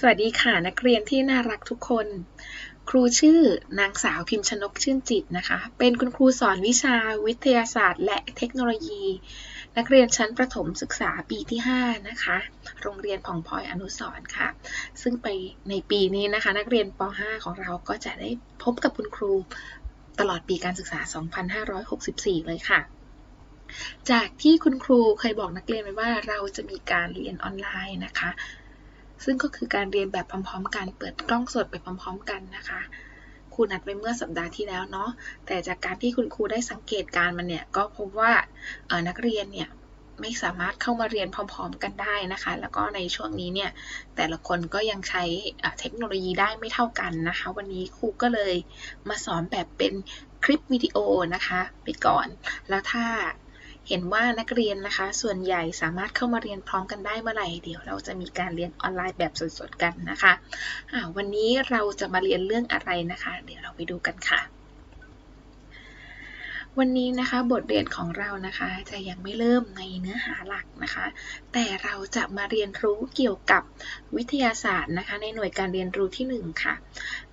สวัสดีค่ะนักเรียนที่น่ารักทุกคน ครูชื่อนางสาวพิมพ์ชนกชื่นจิตนะคะ เป็นคุณครูสอนวิชาวิทยาศาสตร์ และเทคโนโลยี นักเรียนชั้นประถมศึกษาปีที่ 5 นะคะ โรงเรียนผ่องพลอยอนุสรณ์ค่ะ ซึ่งไปในปีนี้นะคะ นักเรียนป .5 ของเราก็จะได้พบกับคุณครูตลอดปีการศึกษา 2564 เลยค่ะจากที่คุณครูเคยบอกนักเรียนไว้ว่าเราจะมีการเรียนออนไลน์นะคะ ซึ่งก็คือการเรียนแบบพร้อมๆ กัน เปิดกล้องสดไปพร้อม ๆ กันนะคะครูนัดไปเมื่อสัปดาห์ที่แล้วเนาะ แต่จากการที่คุณครูได้สังเกตการมันเนี่ย ก็พบว่านักเรียนเนี่ยไม่สามารถเข้ามาเรียนพร้อม ๆ กันได้นะคะ แล้วก็ในช่วงนี้เนี่ยแต่ละคนก็ยังใช้เทคโนโลยีได้ไม่เท่ากันนะคะ วันนี้ครูก็เลยมาสอนแบบเป็นคลิปวิดีโอนะคะ ไปก่อน แล้วถ้า เห็นว่านักเรียนนะคะ ส่วนใหญ่สามารถเข้ามาเรียนพร้อมกันได้เมื่อไหร่ เดี๋ยวเราจะมีการเรียนออนไลน์แบบสดๆกันนะคะะวันนี้เราจะมาเรียนเรื่องอะไรนะคะ เดี๋ยวเราไปดูกันค่ะวันนี้นะคะบทเรียนของเรานะคะจะยังไม่เริ่มในเนื้อหาหลักนะคะ แต่เราจะมาเรียนรู้เกี่ยวกับวิทยาศาสตร์นะคะ ในหน่วยการเรียนรู้ที่1ค่ะ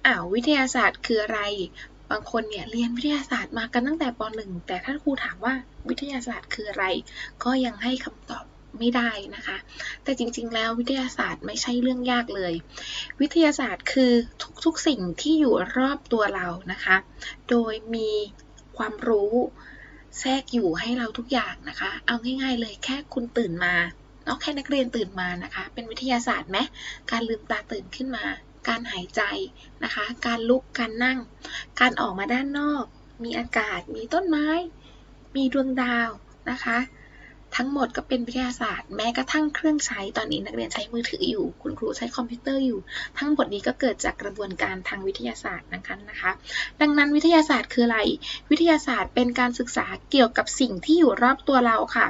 อ้าววิทยาศาสตร์คืออะไร บางคนเนี่ยเรียนวิทยาศาสตร์มากันตั้งแต่ป .1 แต่ถ้าครูถามว่าวิทยาศาสตร์คืออะไร ก็ยังให้คำตอบไม่ได้นะคะ แต่จริงๆ แล้ววิทยาศาสตร์ไม่ใช่เรื่องยากเลย วิทยาศาสตร์คือทุกๆ สิ่งที่อยู่รอบตัวเรานะคะ โดยมีความรู้แทรกอยู่ให้เราทุกอย่างนะคะ เอาง่ายๆ เลยแค่คุณตื่นมาเนาะแค่นักเรียนตื่นมานะคะ เป็นวิทยาศาสตร์ไหมการลืมตาตื่นขึ้นมา การหายใจนะคะ การลุก การนั่ง การออกมาด้านนอก มีอากาศ มีต้นไม้ มีดวงดาวนะคะ ทั้งหมดก็เป็นวิทยาศาสตร์ แม้กระทั่งเครื่องใช้ตอนนี้นักเรียนใช้มือถืออยู่ คุณครูใช้คอมพิวเตอร์อยู่ ทั้งหมดนี้ก็เกิดจากกระบวนการทางวิทยาศาสตร์นะคะนะคะ ดังนั้นวิทยาศาสตร์คืออะไร วิทยาศาสตร์เป็นการศึกษาเกี่ยวกับสิ่งที่อยู่รอบตัวเราค่ะ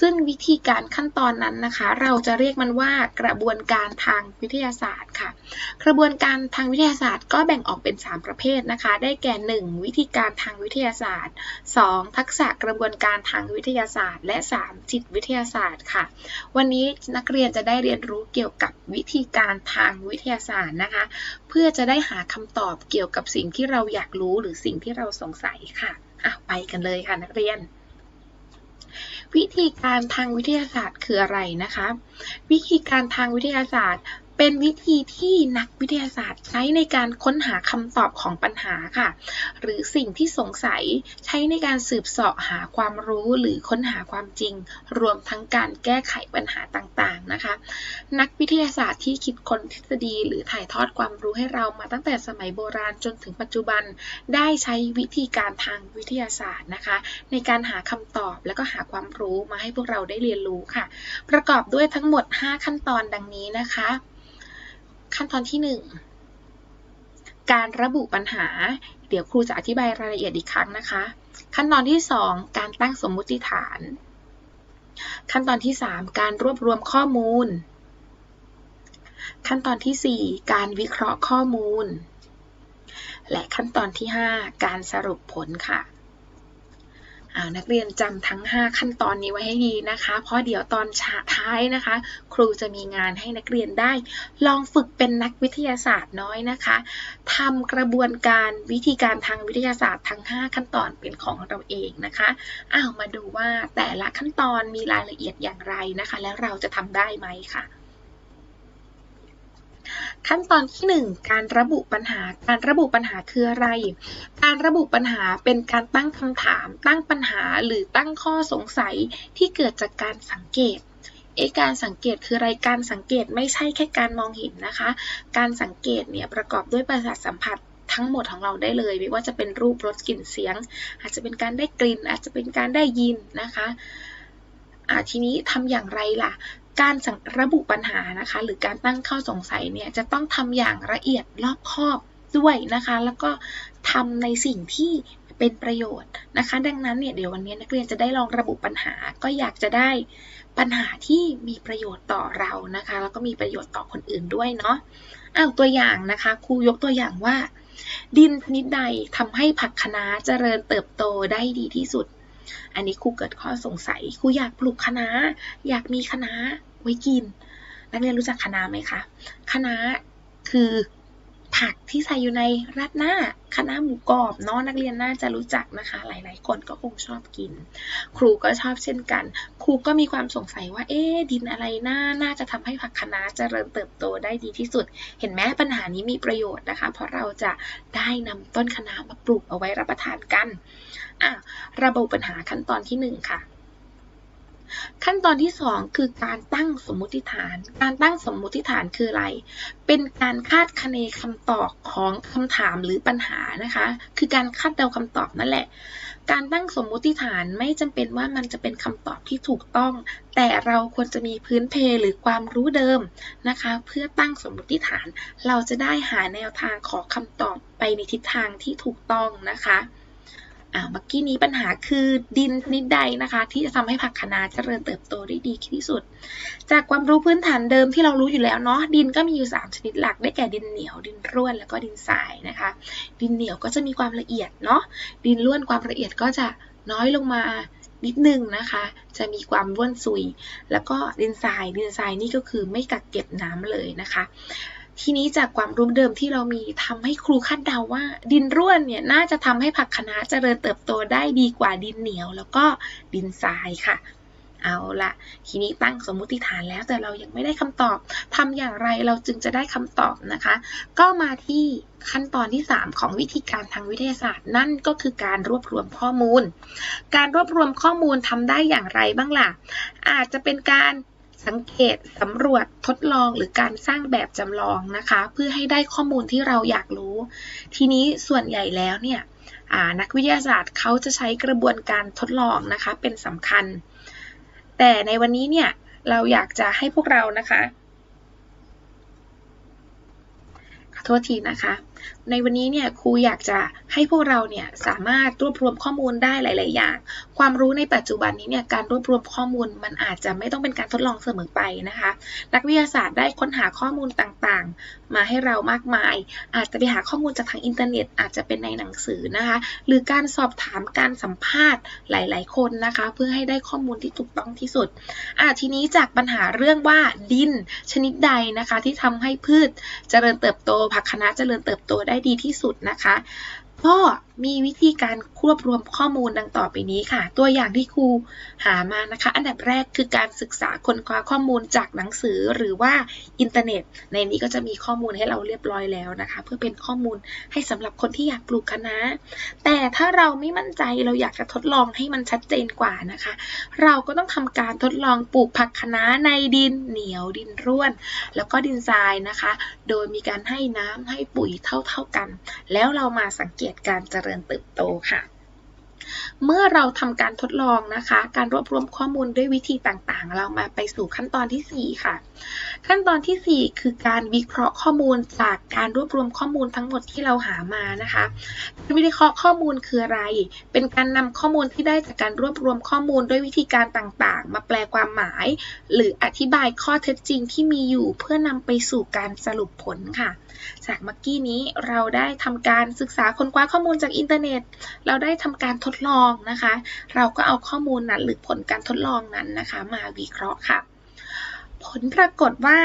ซึ่งวิธีการขั้นตอนนั้นนะคะ เราจะเรียกมันว่ากระบวนการทางวิทยาศาสตร์ค่ะ กระบวนการทางวิทยาศาสตร์ก็แบ่งออกเป็น 3 ประเภทนะคะ ได้แก่ 1 วิธีการทางวิทยาศาสตร์ 2 ทักษะกระบวนการทางวิทยาศาสตร์ และ 3จิตวิทยาศาสตร์ค่ะ วันนี้นักเรียนจะได้เรียนรู้เกี่ยวกับวิธีการทางวิทยาศาสตร์นะคะ เพื่อจะได้หาคำตอบเกี่ยวกับสิ่งที่เราอยากรู้หรือสิ่งที่เราสงสัยค่ะอะไปกันเลยค่ะนักเรียนวิธีการทางวิทยาศาสตร์คืออะไรนะคะ วิธีการทางวิทยาศาสตร์ เป็นวิธีที่นักวิทยาศาสตร์ใช้ในการค้นหาคำตอบของปัญหาค่ะ หรือสิ่งที่สงสัยใช้ในการสืบเสาะหาความรู้หรือค้นหาความจริง รวมทั้งการแก้ไขปัญหาต่างๆนะคะ นักวิทยาศาสตร์ที่คิดค้นทฤษฎี หรือถ่ายทอดความรู้ให้เรามาตั้งแต่สมัยโบราณจนถึงปัจจุบัน ได้ใช้วิธีการทางวิทยาศาสตร์นะคะ ในการหาคำตอบและก็หาความรู้มาให้พวกเราได้เรียนรู้ค่ะ ประกอบด้วยทั้งหมด 5 ขั้นตอนดังนี้นะคะ ขั้นตอนที่ 1 การระบุปัญหา เดี๋ยวครูจะอธิบายรายละเอียดอีกครั้งนะคะ ขั้นตอนที่ 2 การตั้งสมมุติฐาน ขั้นตอนที่ 3 การรวบรวมข้อมูล ขั้นตอนที่ 4 การวิเคราะห์ข้อมูล และขั้นตอนที่ 5 การสรุปผลค่ะ นักเรียนจำทั้ง 5 ขั้นตอนนี้ไว้ให้ดีนะคะ เพราะเดี๋ยวตอนท้ายนะคะ ครูจะมีงานให้นักเรียนได้ ลองฝึกเป็นนักวิทยาศาสตร์น้อยนะคะทำกระบวนการวิธีการทางวิทยาศาสตร์ทั้ง 5 ขั้นตอนเป็นของเราเองนะคะอ้าวมาดูว่าแต่ละขั้นตอนมีรายละเอียดอย่างไรนะคะ แล้วเราจะทำได้ไหมค่ะ ขั้นตอนที่ 1 การระบุปัญหา การระบุปัญหาคืออะไร การระบุปัญหาเป็นการตั้งคำถาม ตั้งปัญหาหรือตั้งข้อสงสัยที่เกิดจากการสังเกตเอการสังเกตคืออะไรการสังเกตไม่ใช่แค่การมองเห็นนะคะ การสังเกตเนี่ยประกอบด้วยประสาทสัมผัสทั้งหมดของเราได้เลย ไม่ว่าจะเป็นรูปรสกลิ่นเสียง อาจจะเป็นการได้กลิ่น อาจจะเป็นการได้ยินนะคะทีนี้ทำอย่างไรล่ะ การระบุปัญหานะคะ หรือการตั้งข้อสงสัยเนี่ยจะต้องทำอย่างละเอียดรอบคอบด้วยนะคะ แล้วก็ทำในสิ่งที่เป็นประโยชน์นะคะ ดังนั้นเนี่ยเดี๋ยววันนี้นักเรียนจะได้ลองระบุปัญหา ก็อยากจะได้ปัญหาที่มีประโยชน์ต่อเรานะคะ แล้วก็มีประโยชน์ต่อคนอื่นด้วยเนาะอ้าวตัวอย่างนะคะครูยกตัวอย่างว่า ดินชนิดใดทำให้ผักคะน้าเจริญเติบโตได้ดีที่สุด อันนี้ครูเกิดข้อสงสัยครูอยากปลูกคะน้าอยากมีคะน้าไว้กิน นักเรียนรู้จักคะน้าไหมคะคะน้าคือ ผักที่ใส่อยู่ในราดหน้าคะน้าหมูกรอบเนาะนักเรียนน่าจะรู้จักนะคะ หลาย ๆ คนก็คงชอบกิน ครูก็ชอบเช่นกัน ครูก็มีความสงสัยว่า เอ๊ดินอะไรน่าน่าจะทำให้ผักคะน้าเจริญเติบโตได้ดีที่สุด เห็นไหมปัญหานี้มีประโยชน์นะคะ เพราะเราจะได้นำต้นคะน้ามาปลูกเอาไว้รับประทานกันอะระบุปัญหาขั้นตอนที่หนึ่งค่ะ ขั้นตอนที่ 2 คือการตั้งสมมุติฐาน การตั้งสมมุติฐานคืออะไร เป็นการคาดคะเนคำตอบของคำถามหรือปัญหานะคะ คือการคาดเดาคำตอบนั่นแหละ การตั้งสมมุติฐานไม่จำเป็นว่ามันจะเป็นคำตอบที่ถูกต้อง แต่เราควรจะมีพื้นเพหรือความรู้เดิมนะคะ เพื่อตั้งสมมุติฐาน เราจะได้หาแนวทางขอคำตอบไปในทิศทางที่ถูกต้องนะคะ อ่าเมื่อกี้นี้ปัญหาคือดินชนิดใดนะคะ ที่จะทำให้ผักคะน้าเจริญเติบโตได้ดีที่สุด จากความรู้พื้นฐานเดิมที่เรารู้อยู่แล้วเนาะดินก็มีอยู่ 3 ชนิดหลักได้แก่ดินเหนียว ดินร่วนแล้วก็ดินทรายนะคะ ดินเหนียวก็จะมีความละเอียดเนาะดินร่วนความละเอียดก็จะน้อยลงมานิดนึงนะคะ จะมีความร่วนซุย แล้วก็ดินทรายดินทรายนี่ก็คือไม่กักเก็บน้ำเลยนะคะ ทีนี้จากความรู้เดิมที่เรามีทำให้ครูคาดเดาว่า ดินร่วนเนี่ยน่าจะทำให้ผักคะน้าเจริญเติบโตได้ดีกว่าดินเหนียว แล้วก็ดินทรายค่ะ เอาละทีนี้ตั้งสมมุติฐานแล้วแต่เรายังไม่ได้คำตอบทำอย่างไรเราจึงจะได้คำตอบนะคะ ก็มาที่ขั้นตอนที่ 3 ของวิธีการทางวิทยาศาสตร์ นั่นก็คือการรวบรวมข้อมูล การรวบรวมข้อมูลทำได้อย่างไรบ้างล่ะ อาจจะเป็นการ สังเกตสำรวจทดลองหรือการสร้างแบบจำลองนะคะ เพื่อให้ได้ข้อมูลที่เราอยากรู้ ทีนี้ส่วนใหญ่แล้วเนี่ยนักวิทยาศาสตร์เขาจะใช้กระบวนการทดลองนะคะเป็นสำคัญ แต่ในวันนี้เนี่ยเราอยากจะให้พวกเรานะคะขอโทษทีนะคะ ในวันนี้เนี่ยครูอยากจะให้พวกเราเนี่ยสามารถรวบรวมข้อมูลได้หลาย ๆ อย่าง ความรู้ในปัจจุบันนี้เนี่ยการรวบรวมข้อมูลมันอาจจะไม่ต้องเป็นการทดลองเสมอไปนะคะ นักวิทยาศาสตร์ได้ค้นหาข้อมูลต่าง ๆ มาให้เรามากมาย อาจจะไปหาข้อมูลจากทางอินเทอร์เน็ต อาจจะเป็นในหนังสือนะคะ หรือการสอบถามการสัมภาษณ์หลาย ๆ คนนะคะ เพื่อให้ได้ข้อมูลที่ถูกต้องที่สุดอะทีนี้จากปัญหาเรื่องว่าดินชนิดใดนะคะ ที่ทำให้พืชเจริญเติบโตผักคะน้าเจริญเติบโตได้ดีที่สุดนะคะ ก็มีวิธีการรวบรวมข้อมูลดังต่อไปนี้ค่ะ ตัวอย่างที่ครูหามานะคะ อันดับแรกคือการศึกษาค้นคว้าข้อมูลจากหนังสือหรือว่าอินเทอร์เน็ต ในนี้ก็จะมีข้อมูลให้เราเรียบร้อยแล้วนะคะ เพื่อเป็นข้อมูลให้สำหรับคนที่อยากปลูกคะน้าแต่ถ้าเราไม่มั่นใจเราอยากจะทดลองให้มันชัดเจนกว่านะคะ เราก็ต้องทำการทดลองปลูกผักคะน้าในดินเหนียวดินร่วน แล้วก็ดินทรายนะคะ โดยมีการให้น้ำให้ปุ๋ยเท่า ๆกัน แล้วเรามาสังเกตการเจริญเติบโตค่ะเมื่อเราทำการทดลองนะคะ การรวบรวมข้อมูลด้วยวิธีต่างๆ เรามาไปสู่ขั้นตอนทีสี่4 ค่ะ ขั้นตอนทีสี่ 4 คือการวิเคราะห์ข้อมูลจากการรวบรวมข้อมูลทั้งหมดที่เราหามานะคะการวิเคราะห์ข้อมูลคืออะไร เป็นการนำข้อมูลที่ได้จากการรวบรวมข้อมูลด้วยวิธีการต่างๆ มาแปลความหมาย หรืออธิบายข้อเท็จจริงที่มีอยู่เพื่อนำไปสู่การสรุปผลค่ะ จากเมื่อกี้นี้เราได้ทำการศึกษาค้นคว้าข้อมูลจากอินเทอร์เน็ต เราได้ทำการทดลองนะคะ เราก็เอาข้อมูลนั้นหรือผลการทดลองนั้นนะคะ มาวิเคราะห์ค่ะ ผลปรากฏว่า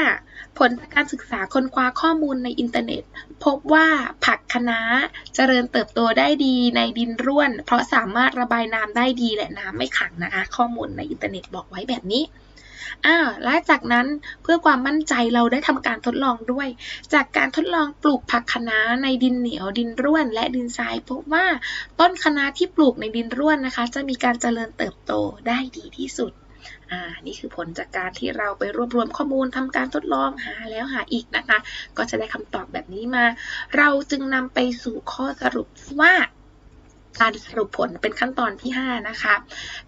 ผลจากการศึกษาค้นคว้าข้อมูลในอินเทอร์เน็ต พบว่าผักคะน้าเจริญเติบโตได้ดีในดินร่วน เพราะสามารถระบายน้ำได้ดีและน้ำไม่ขังนะคะ ข้อมูลในอินเทอร์เน็ตบอกไว้แบบนี้อ้าวและจากนั้นเพื่อความมั่นใจเราได้ทำการทดลองด้วย จากการทดลองปลูกผักคะน้าในดินเหนียวดินร่วน และดินทรายพบว่าต้นคะน้าที่ปลูกในดินร่วนนะคะ จะมีการเจริญเติบโตได้ดีที่สุด อ่า นี่คือผลจากการที่เราไปรวบรวมข้อมูลทำการทดลองหาแล้วหาอีกนะคะ ก็จะได้คำตอบแบบนี้มา เราจึงนำไปสู่ข้อสรุปว่าการสรุปผลเป็นขั้นตอนที่ 5 นะคะ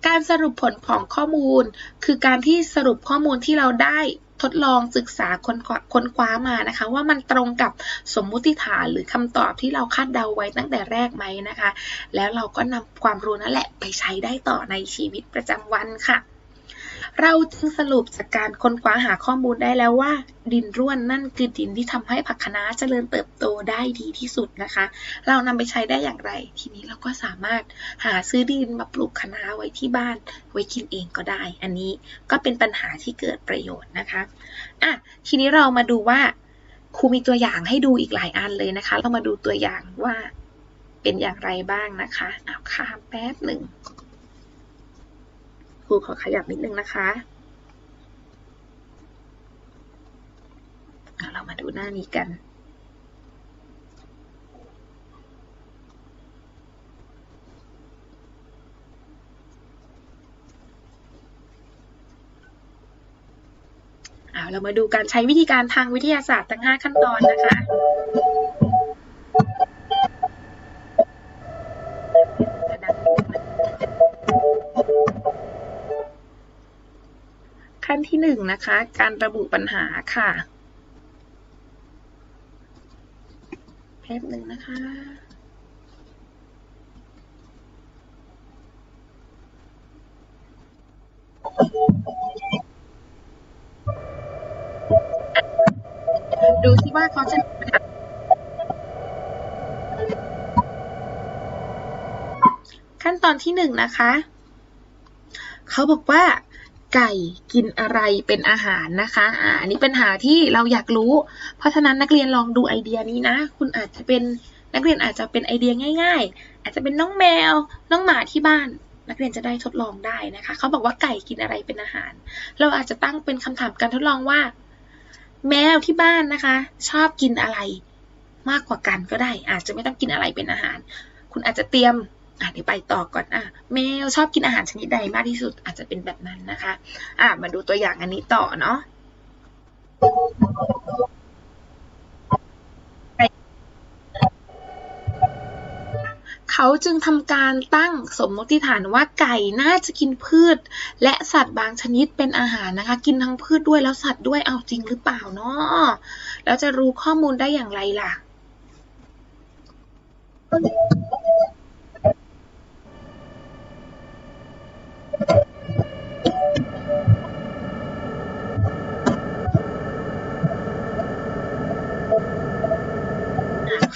การสรุปผลของข้อมูล คือการที่สรุปข้อมูลที่เราได้ทดลองศึกษาค้นคว้าคนคว้ามานะคะ ว่ามันตรงกับสมมุติฐานหรือคำตอบที่เราคาดเดาไว้ตั้งแต่แรกไหมนะคะ แล้วเราก็นำความรู้นั่นแหละไปใช้ได้ต่อในชีวิตประจำวันค่ะ เราจึงสรุปจากการค้นคว้าหาข้อมูลได้แล้วว่า ดินร่วนนั่นคือดินที่ทำให้ผักคะน้าเจริญเติบโตได้ดีที่สุดนะคะ เรานำไปใช้ได้อย่างไร ทีนี้เราก็สามารถหาซื้อดินมาปลูกคะน้าไว้ที่บ้าน ไว้กินเองก็ได้ อันนี้ก็เป็นปัญหาที่เกิดประโยชน์นะคะอะทีนี้เรามาดูว่าครูมีตัวอย่างให้ดูอีกหลายอันเลยนะคะ เรามาดูตัวอย่างว่าเป็นอย่างไรบ้างนะคะเอาข้ามแป๊บหนึ่ง รูขอขยับนิดนึงนะคะเรามาดูหน้านี้กันเอาเรามาดูการใช้วิธีการทางวิทยาศาสตร์ทั้ง 5 ขั้นตอนนะคะ ที่หนึ่งนะคะ การระบุปัญหาค่ะแป๊บหนึ่งนะคะดูสิว่าเขาจะขั้นตอนที่หนึ่งนะคะ เขาบอกว่า ไก่กินอะไรเป็นอาหารนะคะอ่าอันนี้เป็นหาที่เราอยากรู้ เพราะฉะนั้นนักเรียนลองดูไอเดียนี้นะ คุณอาจจะเป็นนักเรียนอาจจะเป็นไอเดียง่าย ๆ อาจจะเป็นน้องแมว น้องหมาที่บ้าน นักเรียนจะได้ทดลองได้นะคะ เขาบอกว่าไก่กินอะไรเป็นอาหาร เราอาจจะตั้งเป็นคำถามการทดลองว่า แมวที่บ้านนะคะ ชอบกินอะไรมากกว่ากันก็ได้ อาจจะไม่ต้องกินอะไรเป็นอาหาร คุณอาจจะเตรียม อะเดี๋ยวไปต่อก่อนอะแมวชอบกินอาหารชนิดใดมากที่สุดอาจจะเป็นแบบนั้นนะคะ อะมาดูตัวอย่างอันนี้ต่อเนาะเขาจึงทำการตั้งสมมติฐานว่าไก่น่าจะกินพืช และสัตว์บางชนิดเป็นอาหารนะคะ กินทั้งพืชด้วยแล้วสัตว์ด้วยเอาจริงหรือเปล่าเนาะแล้วจะรู้ข้อมูลได้อย่างไรล่ะ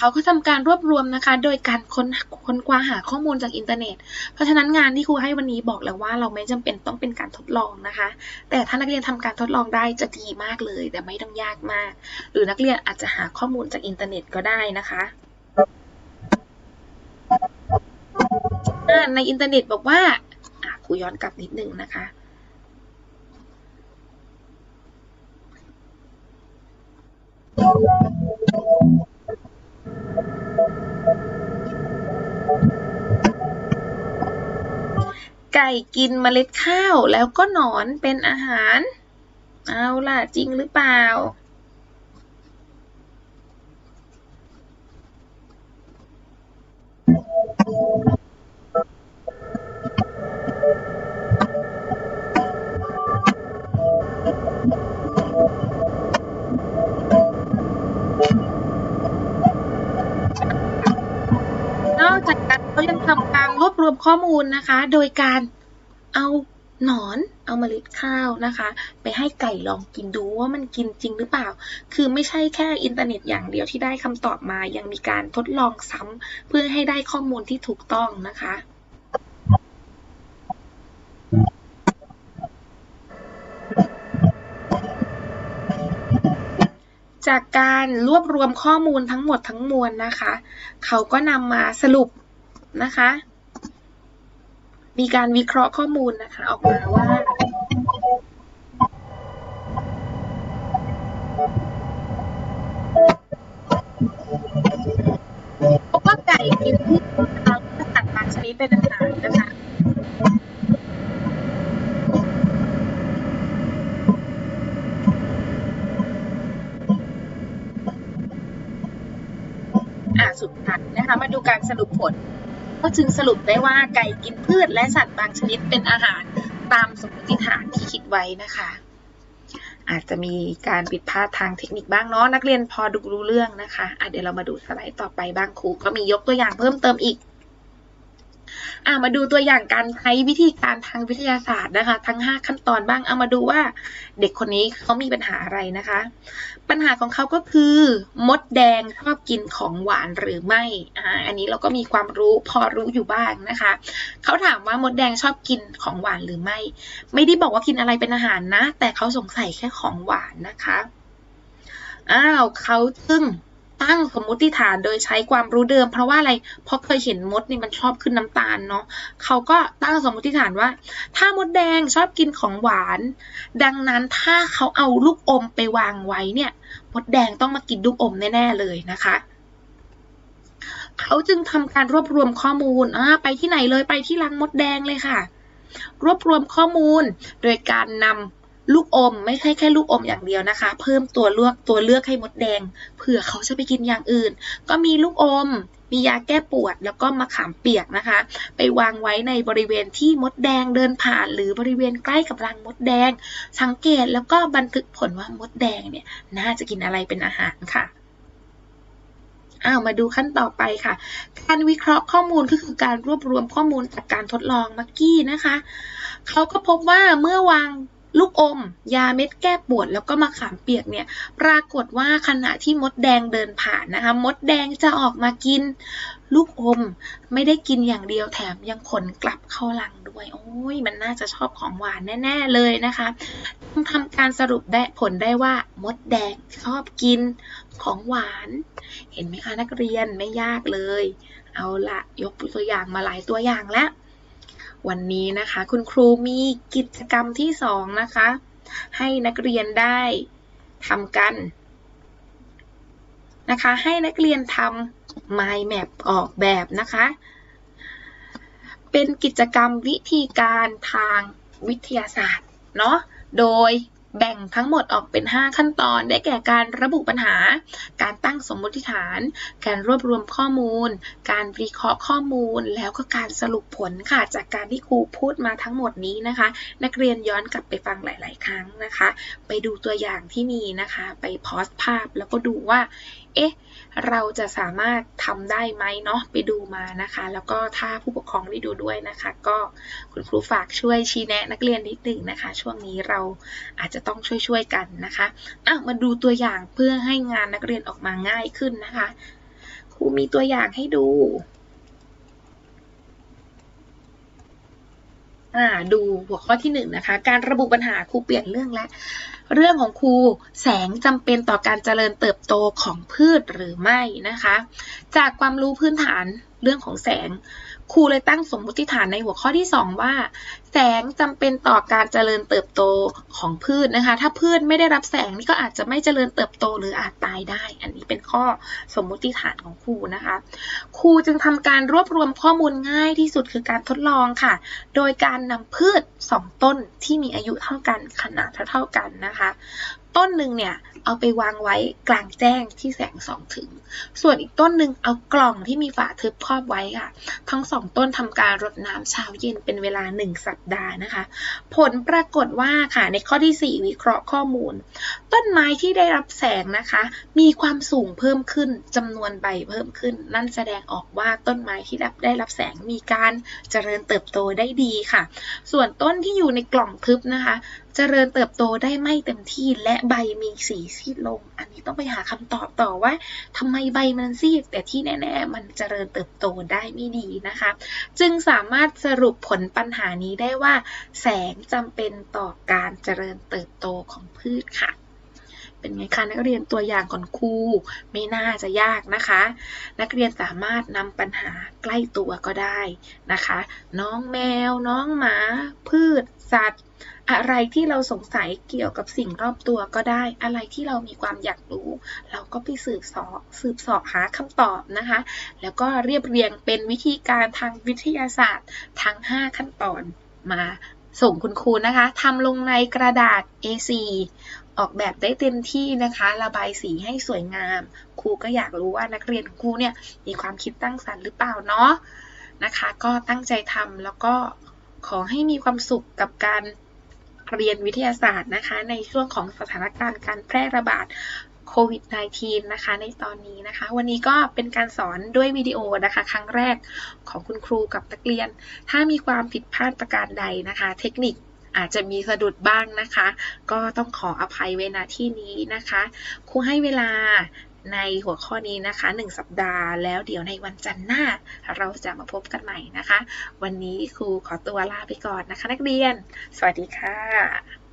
เขาก็ทำการรวบรวมนะคะ โดยการค้นค้นคว้าหาข้อมูลจากอินเทอร์เน็ต เพราะฉะนั้นงานที่ครูให้วันนี้บอกแล้วว่าเราไม่จำเป็นต้องเป็นการทดลองนะคะ แต่ถ้านักเรียนทำการทดลองได้จะดีมากเลย แต่ไม่ต้องยากมาก หรือนักเรียนอาจจะหาข้อมูลจากอินเทอร์เน็ตก็ได้นะคะในอินเทอร์เน็ตบอกว่าครูย้อนกลับนิดนึงนะคะ ไก่กินเมล็ดข้าวแล้วก็หนอนเป็นอาหาร เอาล่ะจริงหรือเปล่าน ข้อมูลนะคะ โดยการเอาหนอนเอาเมล็ดข้าวนะคะ ไปให้ไก่ลองกินดูว่ามันกินจริงหรือเปล่า คือไม่ใช่แค่อินเทอร์เน็ตอย่างเดียวที่ได้คำตอบมา ยังมีการทดลองซ้ำเพื่อให้ได้ข้อมูลที่ถูกต้องนะคะจากการรวบรวมข้อมูลทั้งหมดทั้งมวลนะคะ เขาก็นำมาสรุปนะคะ มีการวิเคราะห์ข้อมูลนะคะ ออกมาว่าพบว่าไก่กินพืชนะคะและสัตว์บางชนิดเป็นอาหารนะคะอ่าสุดท้ายนะคะ มาดูการสรุปผล ก็จึงสรุปได้ว่าไก่กินพืชและสัตว์บางชนิดเป็นอาหารตามสมมติฐานที่คิดไว้นะคะ อาจจะมีการผิดพลาดทางเทคนิคบ้างเนาะนักเรียนพอดูรู้เรื่องนะคะะเดี๋ยวเรามาดูสไลด์ต่อไปบ้างครูก็มียกตัวอย่างเพิ่มเติมอีก อะมาดูตัวอย่างการใช้วิธีการทางวิทยาศาสตร์นะคะ ทั้ง 5 ขั้นตอนบ้างเอามาดูว่าเด็กคนนี้เขามีปัญหาอะไรนะคะ ปัญหาของเขาก็คือ มดแดงชอบกินของหวานหรือไม่อ่าอันนี้เราก็มีความรู้พอรู้อยู่บ้างนะคะเขาถามว่ามดแดงชอบกินของหวานหรือไม่ ไม่ได้บอกว่ากินอะไรเป็นอาหารนะ แต่เขาสงสัยแค่ของหวานนะคะอ้าวเขาจึง ตั้งสมมติฐานโดยใช้ความรู้เดิม เพราะว่าอะไร เพราะเคยเห็นมดนี่มันชอบขึ้นน้ำตาลเนาะเขาก็ตั้งสมมติฐานว่า ถ้ามดแดงชอบกินของหวาน ดังนั้นถ้าเขาเอาลูกอมไปวางไว้เนี่ย มดแดงต้องมากินลูกอมแน่ๆเลยนะคะเขาจึงทำการรวบรวมข้อมูลอไปที่ไหนเลยไปที่รังมดแดงเลยค่ะ รวบรวมข้อมูล โดยการนำ ลูกอมไม่ใช่แค่ลูกอมอย่างเดียวนะคะ เพิ่มตัวเลือกตัวเลือกให้มดแดงเผื่อเขาจะไปกินอย่างอื่น ก็มีลูกอม มียาแก้ปวดแล้วก็มะขามเปียกนะคะ ไปวางไว้ในบริเวณที่มดแดงเดินผ่าน หรือบริเวณใกล้กับรังมดแดง สังเกตแล้วก็บันทึกผลว่ามดแดงเนี่ยน่าจะกินอะไรเป็นอาหารค่ะอ้าวมาดูขั้นต่อไปค่ะ การวิเคราะห์ข้อมูลก็คือการรวบรวมข้อมูลจากการทดลองมื่อกี้นะคะ เขาก็พบว่าเมื่อวาง ลูกอม ยาเม็ดแก้ปวด แล้วก็มะขามเปียกเนี่ยปรากฏว่าขณะที่มดแดงเดินผ่านนะคะ มดแดงจะออกมากิน ลูกอมไม่ได้กินอย่างเดียวแถมยังขนกลับเข้าลังด้วย โอ้ยมันน่าจะชอบของหวานแน่ ๆ เลยนะคะต้องทำการสรุปได้ผลได้ว่ามดแดงชอบกินของหวาน เห็นไหมคะนักเรียนไม่ยากเลย เอาละยกตัวอย่างมาหลายตัวอย่างแล้ว วันนี้นะคะ คุณครูมีกิจกรรมที่สองนะคะ ให้นักเรียนได้ทำกันนะคะ ให้นักเรียนทำ mind map ออกแบบนะคะ เป็นกิจกรรมวิธีการทางวิทยาศาสตร์เนาะโดย แบ่งทั้งหมดออกเป็น 5 ขั้นตอน ได้แก่การระบุปัญหา การตั้งสมมติฐาน การรวบรวมข้อมูล การวิเคราะห์ข้อมูล แล้วก็การสรุปผลค่ะ จากการที่ครูพูดมาทั้งหมดนี้นะคะ นักเรียนย้อนกลับไปฟังหลาย ๆ ครั้งนะคะ ไปดูตัวอย่างที่มีนะคะ ไปพอสภาพแล้วก็ดูว่า เอ๊ะ เราจะสามารถทำได้ไหมเนาะไปดูมานะคะ แล้วก็ถ้าผู้ปกครองได้ดูด้วยนะคะ ก็คุณครูฝากช่วยชี้แนะนักเรียนนิดหนึ่งนะคะ ช่วงนี้เราอาจจะต้องช่วยๆกันนะคะอะมาดูตัวอย่างเพื่อให้งานนักเรียนออกมาง่ายขึ้นนะคะครูมีตัวอย่างให้ดูอ่าดูหัวข้อที่หนึ่งนะคะ การระบุปัญหาครูเปลี่ยนเรื่องแล้ว เรื่องของครูแสงจำเป็นต่อการเจริญเติบโตของพืชหรือไม่นะคะ จากความรู้พื้นฐาน เรื่องของแสง ครูเลยตั้งสมมติฐานในหัวข้อที่ 2 ว่า แสงจำเป็นต่อการเจริญเติบโตของพืชนะคะ ถ้าพืชไม่ได้รับแสงนี่ก็อาจจะไม่เจริญเติบโตหรืออาจตายได้ อันนี้เป็นข้อสมมติฐานของครูนะคะ ครูจึงทำการรวบรวมข้อมูลง่ายที่สุดคือการทดลองค่ะ โดยการนำพืช 2 ต้นที่มีอายุเท่ากันขนาดเท่าๆกันนะคะ ต้นหนึ่งเนี่ยเอาไปวางไว้กลางแจ้งที่แสงส่องถึง ส่วนอีกต้นหนึ่งเอากล่องที่มีฝาทึบครอบไว้ค่ะ ทั้งสองต้นทำการรดน้ำเช้าเย็นเป็นเวลา 1 สัปดาห์นะคะ ผลปรากฏว่าค่ะในข้อที่ 4 วิเคราะห์ข้อมูล ต้นไม้ที่ได้รับแสงนะคะ มีความสูงเพิ่มขึ้นจำนวนใบเพิ่มขึ้น นั่นแสดงออกว่าต้นไม้ที่ได้รับแสงมีการเจริญเติบโตได้ดีค่ะ ส่วนต้นที่อยู่ในกล่องทึบนะคะ เจริญเติบโตได้ไม่เต็มที่และใบมีสีซีดลง อันนี้ต้องไปหาคำตอบต่อว่าทำไมใบมันซีด แต่ที่แน่ๆ มันเจริญเติบโตได้ไม่ดีนะคะ จึงสามารถสรุปผลปัญหานี้ได้ว่า แสงจำเป็นต่อการเจริญเติบโตของพืชค่ะ เป็นไงคะนักเรียนตัวอย่างก่อนครูไม่น่าจะยากนะคะ นักเรียนสามารถนำปัญหาใกล้ตัวก็ได้นะคะ น้องแมว น้องหมา พืช สัตว์ อะไรที่เราสงสัยเกี่ยวกับสิ่งรอบตัวก็ได้ อะไรที่เรามีความอยากรู้ เราก็ไปสืบสอบสืบสอบหาคำตอบนะคะ แล้วก็เรียบเรียงเป็นวิธีการทางวิทยาศาสตร์ทั้ง 5 ขั้นตอนมาส่งคุณครูนะคะทำลงในกระดาษ A4 ออกแบบได้เต็มที่นะคะ ระบายสีให้สวยงาม ครูก็อยากรู้ว่านักเรียนครูเนี่ยมีความคิดตั้งสรรค์หรือเปล่าเนาะนะคะ ก็ตั้งใจทำแล้วก็ขอให้มีความสุขกับการเรียนวิทยาศาสตร์นะคะ ในช่วงของสถานการณ์การแพร่ระบาดโควิด -19 นะคะ ในตอนนี้นะคะ วันนี้ก็เป็นการสอนด้วยวิดีโอนะคะ ครั้งแรกของคุณครูกับนักเรียน ถ้ามีความผิดพลาดประการใดนะคะ เทคนิค อาจจะมีสะดุดบ้างนะคะ ก็ต้องขออภัยเวณที่นี้นะคะครูให้เวลาในหัวข้อนี้นะคะ 1 สัปดาห์แล้วเดี๋ยวในวันจันทร์หน้า เราจะมาพบกันใหม่นะคะ วันนี้ครูขอตัวลาไปก่อนนะคะ นักเรียน สวัสดีค่ะ